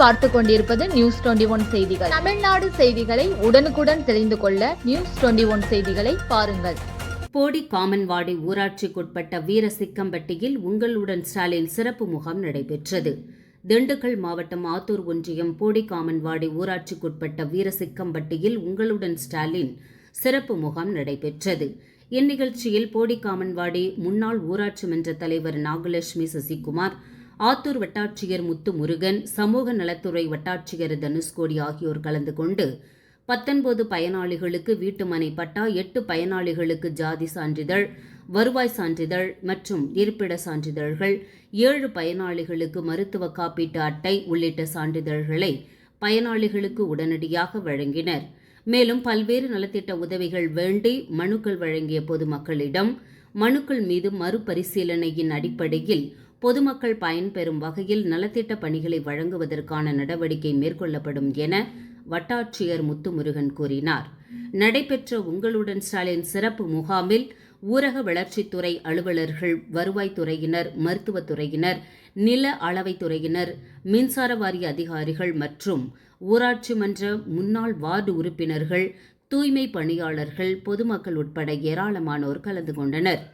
பார்த்து கொண்டிருப்பது news twenty one செய்திகள். தமிழ்நாடு செய்திகளை உடனுக்குடன் தெரிந்து கொள்ள நியூஸ் டுவெண்டி ஒன் செய்திகளை பாருங்கள். போடி காமன்வாடி ஊராட்சிக்குட்பட்ட வீரசிக்கம்பட்டியில் உங்களுடன் ஸ்டாலின் சிறப்பு முகாம் நடைபெற்றது. திண்டுக்கல் மாவட்டம் ஆத்தூர் ஒன்றியம் போடி காமன்வாடி ஊராட்சிக்குட்பட்ட வீரசிக்கம்பட்டியில் உங்களுடன் ஸ்டாலின் சிறப்பு முகாம் நடைபெற்றது. இந்நிகழ்ச்சியில் போடி காமன்வாடி முன்னாள் ஊராட்சி மன்ற தலைவர் நாகலட்சுமி சசிகுமார் ஆத்தூர் வட்டாட்சியர் முத்து முருகன் சமூக நலத்துறை வட்டாட்சியர் தனுஷ்கோடி ஆகியோர் கலந்து கொண்டு பத்தொன்பது பயனாளிகளுக்கு வீட்டுமனை பட்டா எட்டு பயனாளிகளுக்கு ஜாதி சான்றிதழ் வருவாய் சான்றிதழ் மற்றும் இருப்பிட சான்றிதழ்கள் ஏழு பயனாளிகளுக்கு மருத்துவ காப்பீட்டு அட்டை உள்ளிட்ட சான்றிதழ்களை பயனாளிகளுக்கு உடனடியாக வழங்கினர். மேலும் பல்வேறு நலத்திட்ட உதவிகள் வேண்டி மனுக்கள் வழங்கிய பொதுமக்களிடம் மனுக்கள் மீது மறுபரிசீலனையின் அடிப்படையில் பொதுமக்கள் பயன்பெறும் வகையில் நலத்திட்ட பணிகளை வழங்குவதற்கான நடவடிக்கை மேற்கொள்ளப்படும் என வட்டாட்சியர் முத்துமுருகன் கூறினார். நடைபெற்ற உங்களுடன் ஸ்டாலின் சிறப்பு முகாமில் ஊரக வளர்ச்சித்துறை அலுவலர்கள் வருவாய்த்துறையினர் மருத்துவத்துறையினர் நில அளவைத்துறையினர் மின்சார வாரிய அதிகாரிகள் மற்றும் ஊராட்சி மன்ற முன்னாள் வார்டு உறுப்பினர்கள் தூய்மை பணியாளர்கள் பொதுமக்கள் உட்பட ஏராளமானோர் கலந்து கொண்டனர்.